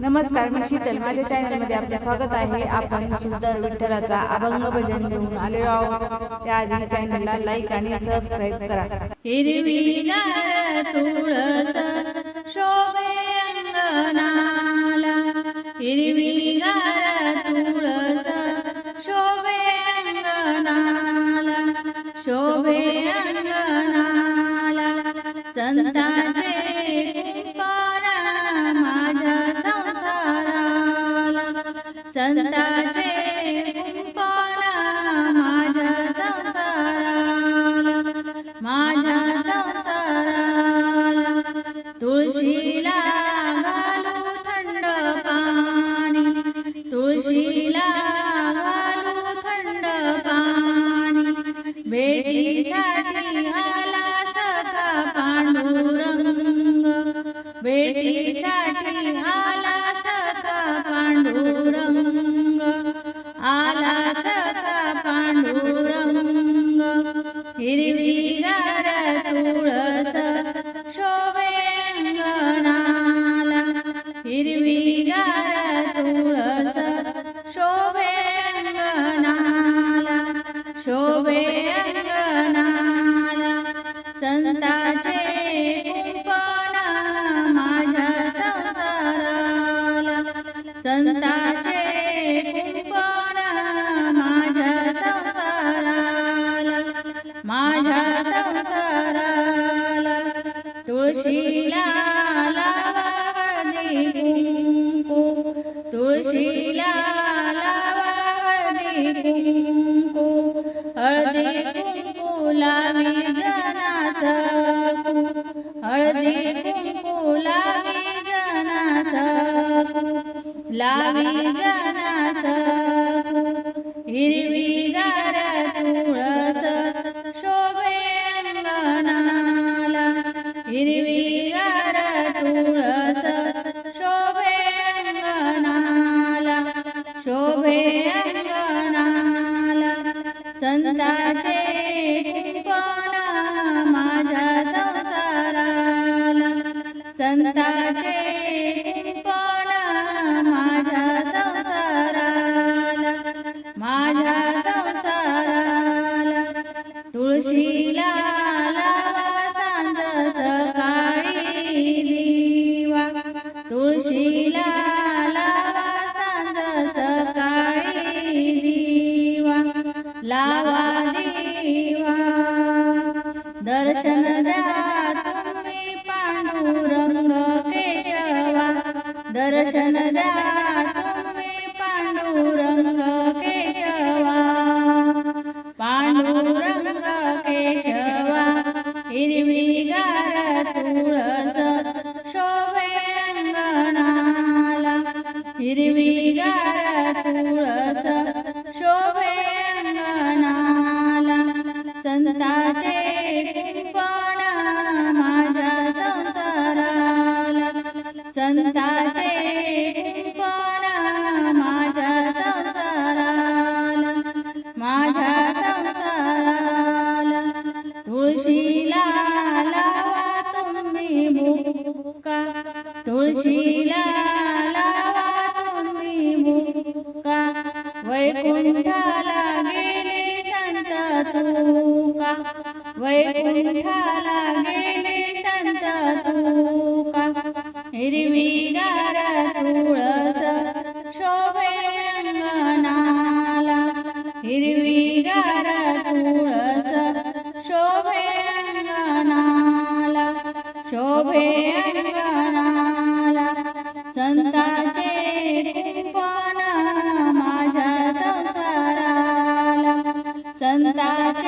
नमस्कार मी शीतल. माझ्या चॅनलमध्ये आपले स्वागत आहे. आपण सुंदर विठ्ठलाचा अभंग भजन घेऊन आलेलो आहोत. त्याआधी चॅनलला लाईक आणि सबस्क्राईब करा. हिरवी तुळस शोभे अंगणाला. हिरवी तुळस शोभे अंगणाला. शोभे अंगणाला. संतांचे संताचे कुंभारा माझ्या संसाराला माझ्या संसाराला. तुळशीला घालू थंड पाणी तुळशीला घालू थंड पाणी. भेटीसाठी आला तुळस शोभे अंगणाला हिरवी तुळस शोभे अंगणाला शोभे अंगणाला संताचे कुंपण माझ्या संसाराला संताचे तुळशीला लावा कुंकू तुळशीला लावा हळदी कुंकू हळदी कुंकू लावी जनास हळदी कुंकू लावी जनास लावी जनास हिरवी हिरवी गार तुळस शोभे अंगणाला शोभे अंगणाला. संताचे कुंपण माझ्या संसाराला. संताचे कुंपण माझ्या संसाराला. माझ्या संसाराला. तुळशी तुळशीला लावा सांज सकाळी दिवा. लावा दिवा. दर्शन द्या तुम्ही पांडुरंग केशवा. दर्शन द्या तुम्ही पांडुरंग केशवा. पांडुरंग केशवा हिरवी गार तुळस हिरवी गार तुळस शोभे अंगणाला संताचे कुंपण माझ्या संसाराला संताचे वैकुंठाला गेले संत तुका हिरवी गार तुळस शोभे अंगणाला हिरवी गार तुळस शोभे अंगणाला शोभे अंगणाला संताचे कुंपण माझ्या संसाराला संताचे